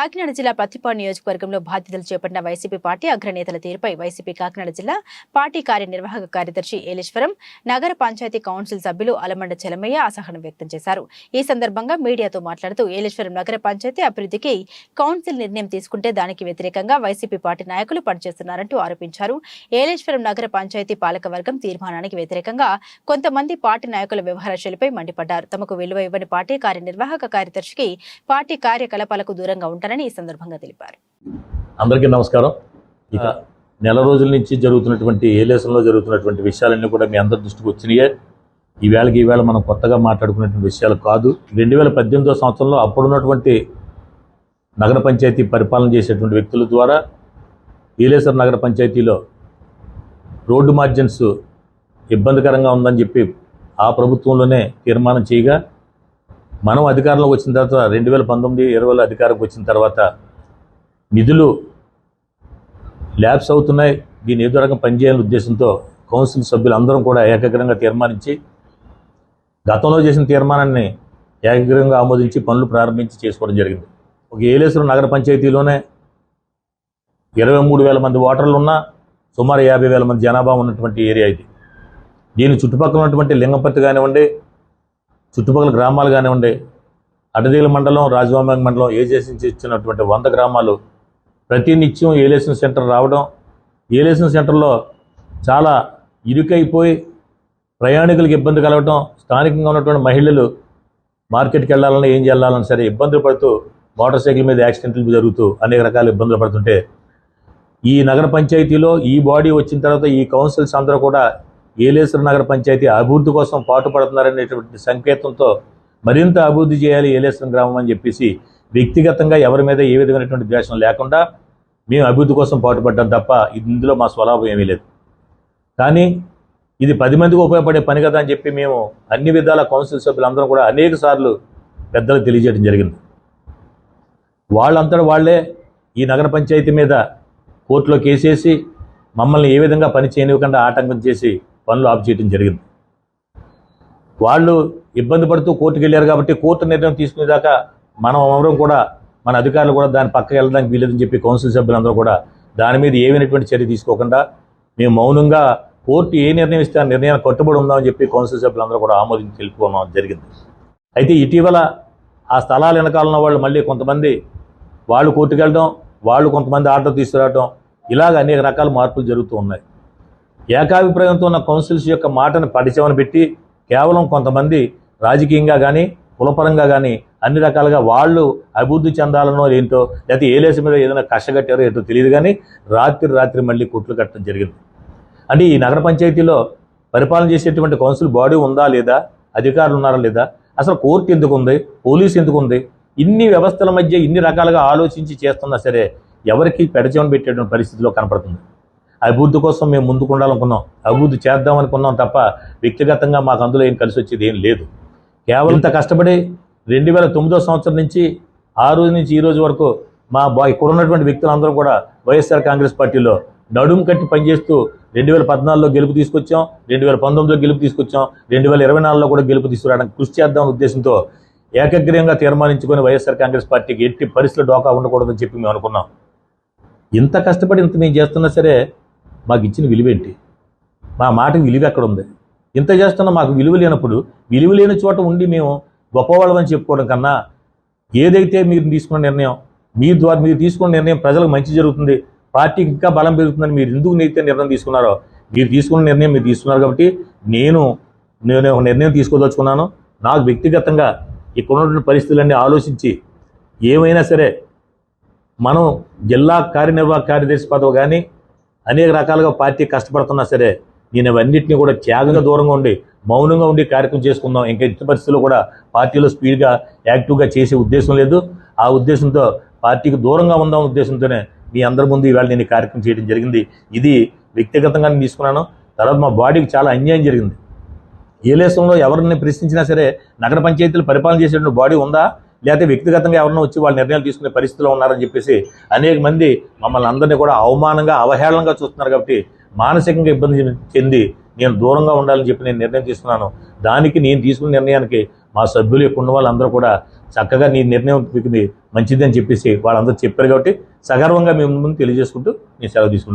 కాకినాడ జిల్లా పత్తిపాడు నియోజకవర్గంలో బాధ్యతలు చేపట్టిన వైసీపీ పార్టీ అగ్రనేతల తీరుపై వైసీపీ కాకినాడ జిల్లా పార్టీ కార్యనిర్వాహక కార్యదర్శి ఏలేశ్వరం నగర పంచాయతీ కౌన్సిల్ సభ్యులు అలమండ చలమయ్య అసహనం వ్యక్తం చేశారు. ఈ సందర్భంగా మీడియాతో మాట్లాడుతూ ఏలేశ్వరం నగర పంచాయతీ అభివృద్ధికి కౌన్సిల్ నిర్ణయం తీసుకుంటే దానికి వ్యతిరేకంగా వైసీపీ పార్టీ నాయకులు పనిచేస్తున్నారంటూ ఆరోపించారు. ఏలేశ్వరం నగర పంచాయతీ పాలకవర్గం తీర్మానానికి వ్యతిరేకంగా కొంతమంది పార్టీ నాయకుల వ్యవహార శైలిపై మండిపడ్డారు. తమకు విలువ ఇవ్వని పార్టీ కార్యనిర్వాహక కార్యదర్శికి పార్టీ కార్యకలాపాలకు దూరంగా ఉంటారు ఉంటారని ఈ సందర్భంగా తెలిపారు. అందరికీ నమస్కారం. ఇక నెల రోజుల నుంచి జరుగుతున్నటువంటి ఏలేసంలో జరుగుతున్నటువంటి విషయాలన్నీ కూడా మీ అందరి దృష్టికి వచ్చినాయే. ఈవేళకి ఈవేళ మనం కొత్తగా మాట్లాడుకున్నటువంటి విషయాలు కాదు. రెండు వేల పద్దెనిమిదో సంవత్సరంలో అప్పుడున్నటువంటి నగర పంచాయతీ పరిపాలన చేసేటువంటి వ్యక్తుల ద్వారా ఏలేశ్వర నగర పంచాయతీలో రోడ్డు మార్జిన్స్ ఇబ్బందికరంగా ఉందని చెప్పి ఆ ప్రభుత్వంలోనే తీర్మానం చేయగా మనం అధికారంలోకి వచ్చిన తర్వాత రెండు వేల పంతొమ్మిది ఇరవైలో అధికారంకి వచ్చిన తర్వాత నిధులు ల్యాబ్స్ అవుతున్నాయి. దీని ఏదో రకం పనిచేయాలనే ఉద్దేశంతో కౌన్సిల్ సభ్యులు అందరం కూడా ఏకగ్రంగా తీర్మానించి గతంలో చేసిన తీర్మానాన్ని ఏకగ్రంగా ఆమోదించి పనులు ప్రారంభించి చేసుకోవడం జరిగింది. ఒక ఏలేశ్వరం నగర పంచాయతీలోనే ఇరవై మూడు వేల మంది ఓటర్లు ఉన్నా సుమారు యాభై వేల మంది జనాభా ఉన్నటువంటి ఏరియా ఇది. దీని చుట్టుపక్కల ఉన్నటువంటి లింగపత్తి కానివ్వండి చుట్టుపక్కల గ్రామాలు కానివ్వండి అటదీల మండలం రాజవాంబ మండలం ఏజెన్సీ నుంచి ఇచ్చినటువంటి వంద గ్రామాలు ప్రతి నిత్యం ఏలేషన్ సెంటర్ రావడం ఏలేషన్ సెంటర్లో చాలా ఇరుకైపోయి ప్రయాణికులకు ఇబ్బంది కలగటం స్థానికంగా ఉన్నటువంటి మహిళలు మార్కెట్కి వెళ్ళాలన్నా ఏం చేయాలన్నా సరే ఇబ్బందులు పడుతూ మోటార్ సైకిల్ మీద యాక్సిడెంట్లు జరుగుతూ అనేక రకాల ఇబ్బందులు పడుతుంటే ఈ నగర పంచాయతీలో ఈ బాడీ వచ్చిన తర్వాత ఈ కౌన్సిల్స్ అందరూ కూడా ఏలేశ్వర నగర పంచాయతీ అభివృద్ధి కోసం పాటుపడుతున్నారనేటువంటి సంకేతంతో మరింత అభివృద్ధి చేయాలి ఏలేశ్వరం గ్రామం అని చెప్పేసి వ్యక్తిగతంగా ఎవరి మీద ఏ విధమైనటువంటి ద్వేషం లేకుండా మేము అభివృద్ధి కోసం పాటుపడ్డాం తప్ప ఇందులో మా స్వలాభం ఏమీ లేదు. కానీ ఇది పది మందికి ఉపయోగపడే పని కదా అని చెప్పి మేము అన్ని విధాల కౌన్సిల్ సభ్యులందరం కూడా అనేక సార్లు పెద్దలకు తెలియజేయడం జరిగింది. వాళ్ళంతటా వాళ్ళే ఈ నగర పంచాయతీ మీద కోర్టులో కేసేసి మమ్మల్ని ఏ విధంగా పని చేయనివ్వకుండా ఆటంకం చేసి పనులు ఆఫ్ చేయడం జరిగింది. వాళ్ళు ఇబ్బంది పడుతూ కోర్టుకు వెళ్ళారు కాబట్టి కోర్టు నిర్ణయం తీసుకునేదాకా మనం అందరం కూడా మన అధికారులు కూడా దాని పక్కకి వెళ్ళడానికి వీలేదని చెప్పి కౌన్సిల్ సభ్యులందరూ కూడా దాని మీద ఏమైనటువంటి చర్య తీసుకోకుండా మేము మౌనంగా కోర్టు ఏ నిర్ణయం ఇస్తే ఆ నిర్ణయాన్ని కట్టుబడి ఉందామని చెప్పి కౌన్సిల్ సభ్యులందరూ కూడా ఆమోదించి తెలుపుకోవడం జరిగింది. అయితే ఇటీవల ఆ స్థలాల వెనకాలన్న వాళ్ళు మళ్ళీ కొంతమంది వాళ్ళు కోర్టుకు వెళ్ళడం వాళ్ళు కొంతమంది ఆర్డర్ తీసుకురావడం ఇలాగ అనేక రకాల మార్పులు జరుగుతూ ఉన్నాయి. ఏకాభిప్రాయంతో ఉన్న కౌన్సిల్స్ యొక్క మాటను పడిచవని పెట్టి కేవలం కొంతమంది రాజకీయంగా కానీ కులపరంగా కానీ అన్ని రకాలుగా వాళ్ళు అభివృద్ధి చెందాలనో ఏంటో లేకపోతే ఏలేసి మీద ఏదైనా కష్టగట్టారో ఏంటో తెలియదు కానీ రాత్రి రాత్రి మళ్ళీ కుట్లు కట్టడం జరిగింది. అంటే ఈ నగర పంచాయతీలో పరిపాలన చేసేటువంటి కౌన్సిల్ బాడీ ఉందా లేదా అధికారులు ఉన్నారా లేదా అసలు కోర్టు ఎందుకు ఉంది పోలీసు ఎందుకు ఉంది ఇన్ని వ్యవస్థల మధ్య ఇన్ని రకాలుగా ఆలోచించి చేస్తున్నా సరే ఎవరికి పెడచమని పెట్టేటువంటి పరిస్థితిలో కనపడుతుంది? అభివృద్ధి కోసం మేము ముందుకు ఉండాలనుకున్నాం అభివృద్ధి చేద్దాం అనుకున్నాం తప్ప వ్యక్తిగతంగా మాకు అందులో ఏం కలిసి వచ్చేది ఏం లేదు. కేవలం ఇంత కష్టపడి రెండు వేల తొమ్మిదో సంవత్సరం నుంచి ఆ రోజు నుంచి ఈ రోజు వరకు మా ఇక్కడ ఉన్నటువంటి వ్యక్తులందరూ కూడా వైఎస్ఆర్ కాంగ్రెస్ పార్టీలో నడుము కట్టి పనిచేస్తూ రెండు వేల పద్నాలుగులో గెలుపు తీసుకొచ్చాం రెండు వేల పంతొమ్మిదిలో గెలుపు తీసుకొచ్చాం రెండు వేల ఇరవై నాలుగులో కూడా గెలుపు తీసుకురావడానికి కృషి చేద్దామనే ఉద్దేశంతో ఏకగ్రీయంగా తీర్మానించుకొని వైఎస్ఆర్ కాంగ్రెస్ పార్టీకి ఎట్టి పరిస్థితులు డోకా ఉండకూడదని చెప్పి మేము అనుకున్నాం. ఇంత కష్టపడి ఇంత మేము చేస్తున్నా సరే మాకు ఇచ్చిన విలువేంటి? మా మాటకి విలువ ఎక్కడ ఉంది ఇంత చేస్తున్నా మాకు విలువ లేనప్పుడు విలువ లేని చోట ఉండి మేము గొప్పవాళ్ళమని చెప్పుకోవడం కన్నా ఏదైతే మీరు తీసుకున్న నిర్ణయం మీ ద్వారా మీరు తీసుకున్న నిర్ణయం ప్రజలకు మంచి జరుగుతుంది పార్టీకి ఇంకా బలం పెరుగుతుందని మీరు ఎందుకు అయితే నిర్ణయం తీసుకున్నారో మీరు తీసుకున్న నిర్ణయం మీరు తీసుకున్నారు కాబట్టి నేను నేను ఒక నిర్ణయం తీసుకోదలుచుకున్నాను. నాకు వ్యక్తిగతంగా ఇక్కడ ఉన్నటువంటి పరిస్థితులన్నీ ఆలోచించి ఏమైనా సరే మనం జిల్లా కార్యనిర్వాహక కార్యదర్శి పదవి కానీ అనేక రకాలుగా పార్టీ కష్టపడుతున్నా సరే నేను అవన్నింటినీ కూడా త్యాగంగా దూరంగా ఉండి మౌనంగా ఉండి కార్యక్రమం చేసుకుందాం. ఇంకా ఇతర పరిస్థితుల్లో కూడా పార్టీలో స్పీడ్గా యాక్టివ్గా చేసే ఉద్దేశం లేదు. ఆ ఉద్దేశంతో పార్టీకి దూరంగా ఉందాం ఉద్దేశంతోనే మీ అందరి ముందు ఈవేళ నేను కార్యక్రమం చేయడం జరిగింది. ఇది వ్యక్తిగతంగా నేను తీసుకున్నాను. తర్వాత మా బాడీకి చాలా అన్యాయం జరిగింది. ఏ లేసంలో ఎవరిని ప్రశ్నించినా సరే నగర పంచాయతీలు పరిపాలన చేసేటువంటి బాడీ ఉందా? లేకపోతే వ్యక్తిగతంగా ఎవరన్నా వచ్చి వాళ్ళు నిర్ణయాలు తీసుకునే పరిస్థితిలో ఉన్నారని చెప్పేసి అనేక మంది మమ్మల్ని అందరినీ కూడా అవమానంగా అవహేళనంగా చూస్తున్నారు కాబట్టి మానసికంగా ఇబ్బంది చెంది నేను దూరంగా ఉండాలని చెప్పి నేను నిర్ణయం తీసుకున్నాను. దానికి నేను తీసుకున్న నిర్ణయానికి మా సభ్యులు ఇక్కడ ఉన్న వాళ్ళందరూ కూడా చక్కగా నీ నిర్ణయం మీకు మంచిది అని చెప్పేసి వాళ్ళందరూ చెప్పారు కాబట్టి సగర్వంగా మేము ముందు తెలియజేసుకుంటూ నేను సెలవు తీసుకున్నాను.